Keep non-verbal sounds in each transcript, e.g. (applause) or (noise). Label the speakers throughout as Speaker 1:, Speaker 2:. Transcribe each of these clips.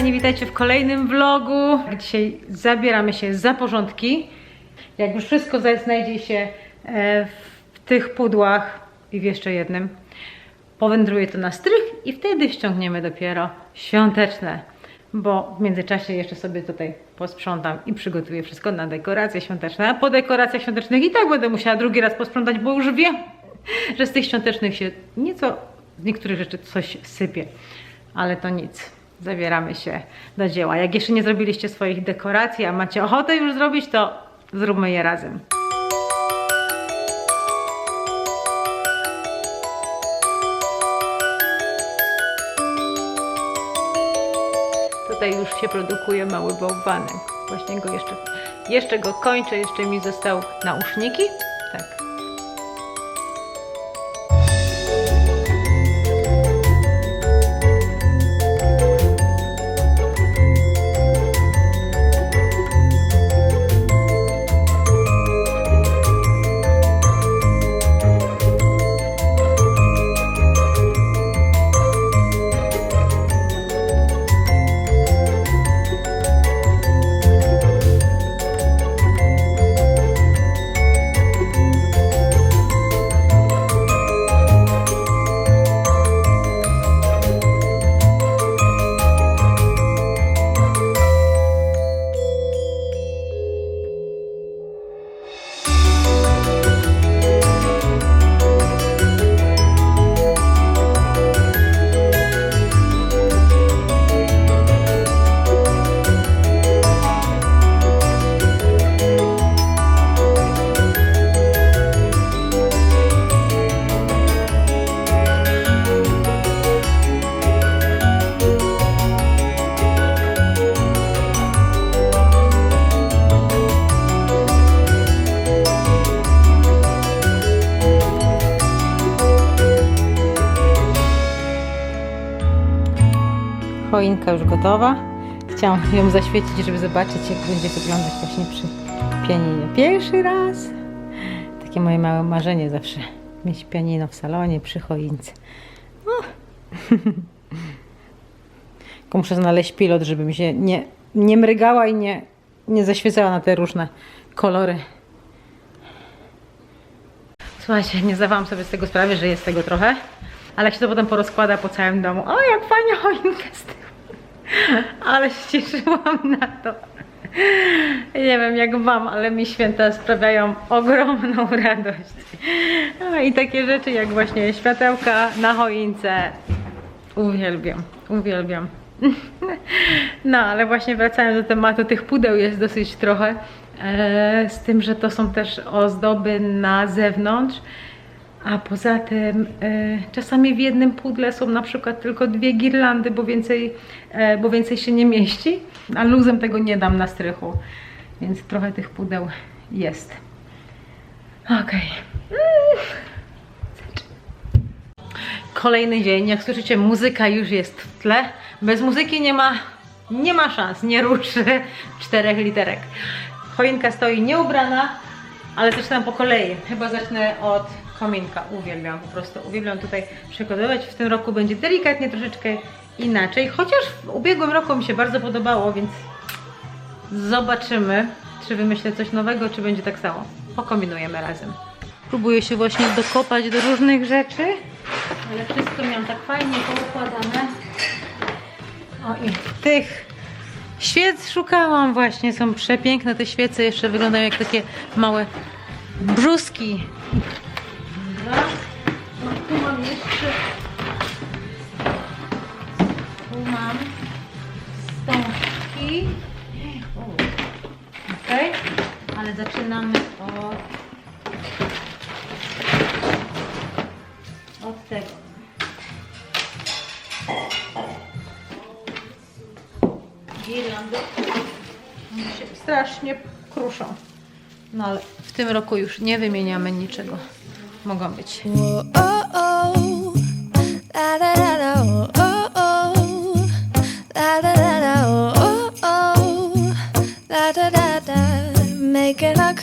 Speaker 1: Kochani, witajcie w kolejnym vlogu. Dzisiaj zabieramy się za porządki. Jak już wszystko znajdzie się e, w tych pudłach i w jeszcze jednym, powędruje to na strych i wtedy ściągniemy dopiero świąteczne. Bo w międzyczasie jeszcze sobie tutaj posprzątam i przygotuję wszystko na dekoracje świąteczne. A po dekoracjach świątecznych i tak będę musiała drugi raz posprzątać, bo już wiem, że z tych świątecznych się nieco z niektórych rzeczy coś sypie. Ale to nic. Zabieramy się do dzieła. Jak jeszcze nie zrobiliście swoich dekoracji, a macie ochotę już zrobić, to zróbmy je razem. Tutaj już się produkuje mały bałwanek. Właśnie go jeszcze, jeszcze go kończę, jeszcze mi został nauszniki. Choinka już gotowa. Chciałam ją zaświecić, żeby zobaczyć, jak będzie wyglądać właśnie przy pianinie. Pierwszy raz. Takie moje małe marzenie zawsze. Mieć pianino w salonie przy choince. (laughs) Tylko muszę znaleźć pilot, żeby mi się nie, nie mrygała i nie, nie zaświecała na te różne kolory. Słuchajcie, nie zdawałam sobie z tego sprawy, że jest tego trochę, ale jak się to potem porozkłada po całym domu, o jak fajnie choinkę z tyłu. (laughs) Ale się cieszyłam na to. Nie wiem jak wam, ale mi święta sprawiają ogromną (laughs) radość. No I takie rzeczy jak właśnie światełka na choince. Uwielbiam, uwielbiam. (laughs) No, ale właśnie wracając do tematu, tych pudeł jest dosyć trochę. E, z tym, że to są też ozdoby na zewnątrz. A poza tym e, czasami w jednym pudle są na przykład tylko dwie girlandy, bo więcej, e, bo więcej się nie mieści. A luzem tego nie dam na strychu. Więc trochę tych pudeł jest. Okej. Mm. Kolejny dzień, jak słyszycie, muzyka już jest w tle. Bez muzyki nie ma, nie ma szans, nie ruszy czterech literek. Choinka stoi nieubrana, ale zaczynam po kolei. Chyba zacznę od kominka. Uwielbiam po prostu, uwielbiam tutaj przygotowywać. W tym roku będzie delikatnie troszeczkę inaczej, chociaż w ubiegłym roku mi się bardzo podobało, więc zobaczymy, czy wymyślę coś nowego, czy będzie tak samo. Pokombinujemy razem. Próbuję się właśnie dokopać do różnych rzeczy, ale wszystko miałam tak fajnie poukładane. O i tych świec szukałam właśnie, są przepiękne te świece, jeszcze wyglądają jak takie małe brzuski. Tu mam jeszcze tu mam stążki. Okej, ale zaczynamy od od tego. Girlandy się strasznie kruszą. No ale w tym roku już nie wymieniamy niczego. Mogą być.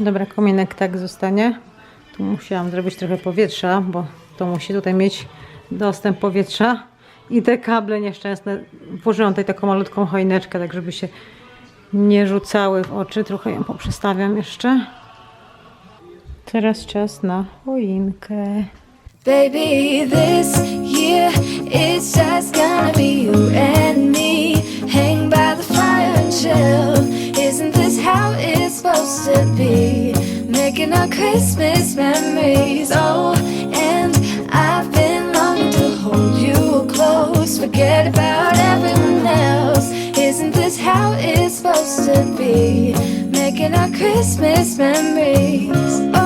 Speaker 1: Dobra, kominek tak zostanie. Tu musiałam zrobić trochę powietrza, bo to musi tutaj mieć dostęp powietrza. I te kable nieszczęsne, włożyłam tutaj taką malutką choineczkę, tak żeby się nie rzucały w oczy. Trochę ją poprzestawiam jeszcze. Teraz czas na choinkę.
Speaker 2: Baby, this year it's just gonna be you and me. Chill. Isn't this how it's supposed to be? Making our Christmas memories. Oh, and I've been longing to hold you close. Forget about everyone else. Isn't this how it's supposed to be? Making our Christmas memories. Oh.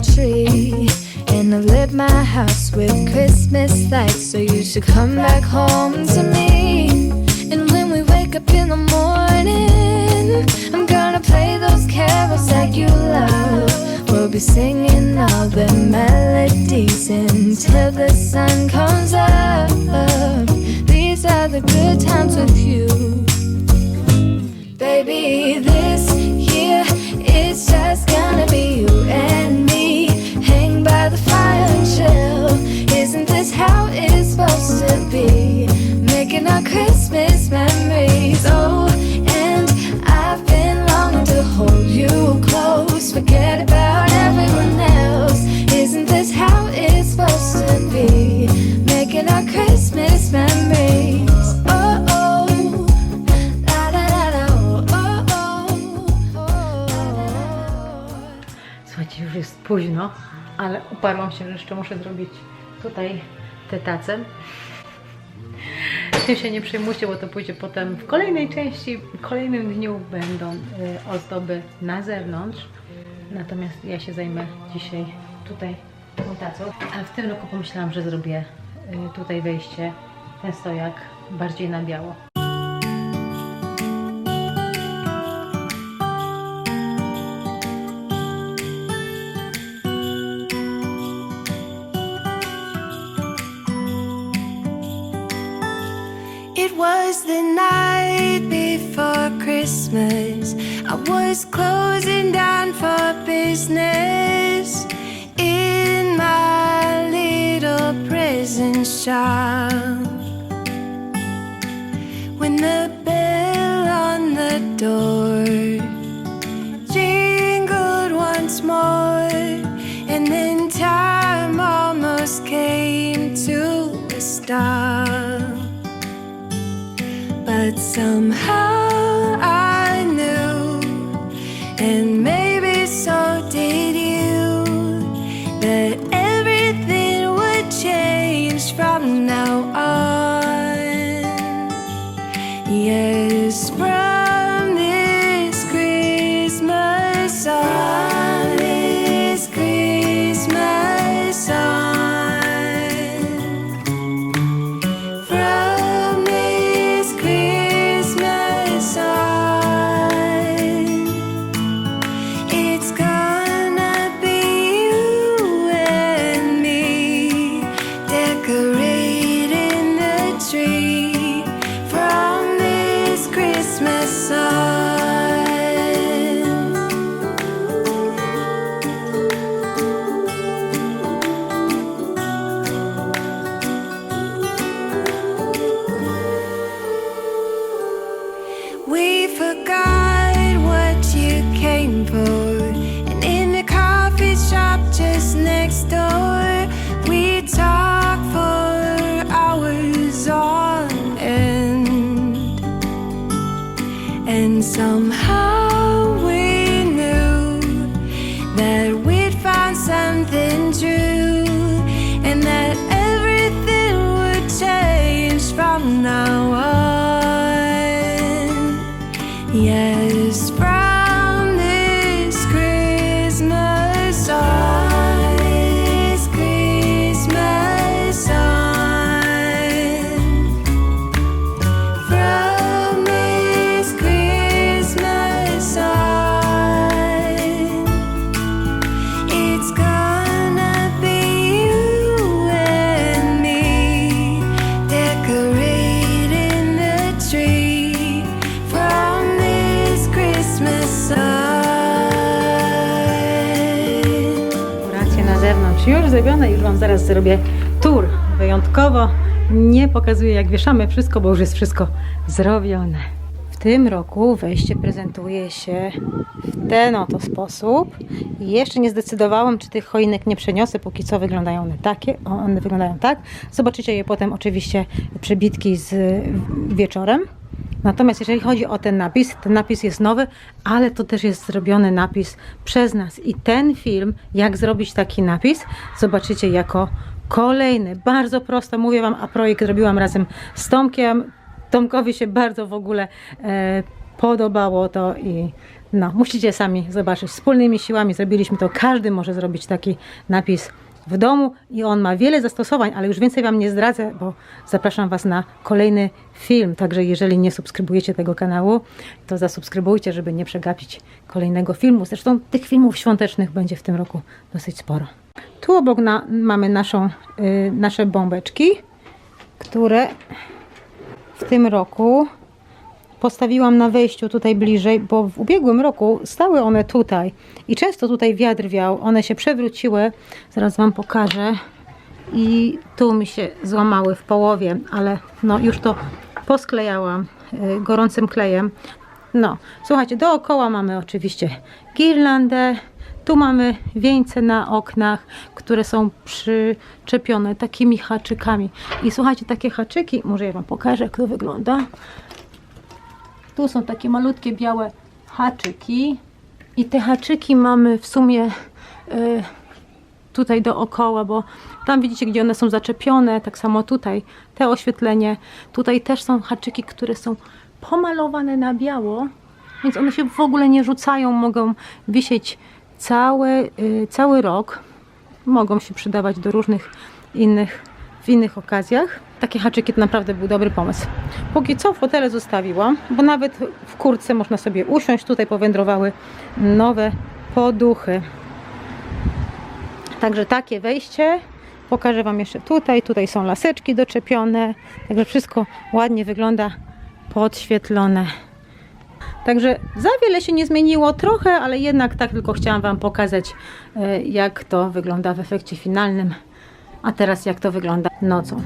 Speaker 2: Tree And I've lit my house with Christmas lights So you should come back home to me. And when we wake up in the morning I'm gonna play those carols that you love. We'll be singing all the melodies Until the sun comes up. These are the good times with you. Baby, this
Speaker 1: jest późno, ale uparłam się, że jeszcze muszę zrobić tutaj te tace. Tym się nie przejmujcie, bo to pójdzie potem w kolejnej części, w kolejnym dniu będą y, ozdoby na zewnątrz. Natomiast ja się zajmę dzisiaj tutaj tą tacą. A w tym roku pomyślałam, że zrobię y, tutaj wejście, ten stojak bardziej na biało.
Speaker 2: Was the night before Christmas. I was closing down for business in my little present shop. When the bell on the door somehow I knew, and maybe so did you, that everything would change from now on. Yes, from somehow
Speaker 1: już zrobione, już Wam zaraz zrobię tour. Wyjątkowo nie pokazuję jak wieszamy wszystko, bo już jest wszystko zrobione. W tym roku wejście prezentuje się w ten oto sposób. I Jeszcze nie zdecydowałam, czy tych choinek nie przeniosę, póki co wyglądają one takie. O, one wyglądają tak. Zobaczycie je potem oczywiście przebitki z wieczorem. Natomiast jeżeli chodzi o ten napis, ten napis jest nowy, ale to też jest zrobiony napis przez nas. I ten film, jak zrobić taki napis, zobaczycie jako kolejny. Bardzo prosto, mówię Wam, a projekt robiłam razem z Tomkiem. Tomkowi się bardzo w ogóle e, podobało to i no, musicie sami zobaczyć. Wspólnymi siłami zrobiliśmy to. Każdy może zrobić taki napis w domu i on ma wiele zastosowań, ale już więcej Wam nie zdradzę, bo zapraszam Was na kolejny film. Także jeżeli nie subskrybujecie tego kanału, to zasubskrybujcie, żeby nie przegapić kolejnego filmu. Zresztą tych filmów świątecznych będzie w tym roku dosyć sporo. Tu obok na, mamy naszą, y, nasze bombeczki, które w tym roku postawiłam na wejściu tutaj bliżej, bo w ubiegłym roku stały one tutaj i często tutaj wiatr wiał, one się przewróciły, zaraz Wam pokażę i tu mi się złamały w połowie, ale no już to posklejałam y, gorącym klejem. No, słuchajcie, dookoła mamy oczywiście girlandę, tu mamy wieńce na oknach, które są przyczepione takimi haczykami. I słuchajcie, takie haczyki, może ja Wam pokażę, jak to wygląda. Tu są takie malutkie białe haczyki i te haczyki mamy w sumie y, tutaj dookoła, bo tam widzicie, gdzie one są zaczepione, tak samo tutaj te oświetlenie. Tutaj też są haczyki, które są pomalowane na biało, więc one się w ogóle nie rzucają, mogą wisieć cały, y, cały rok. Mogą się przydawać do różnych innych, w innych okazjach. Takie haczyki to naprawdę był dobry pomysł. Póki co fotele zostawiłam, bo nawet w kurce można sobie usiąść. Tutaj powędrowały nowe poduchy. Także takie wejście. Pokażę Wam jeszcze tutaj. Tutaj są laseczki doczepione. Także wszystko ładnie wygląda podświetlone. Także za wiele się nie zmieniło, trochę, ale jednak tak tylko chciałam Wam pokazać, e, jak to wygląda w efekcie finalnym. A teraz jak to wygląda nocą.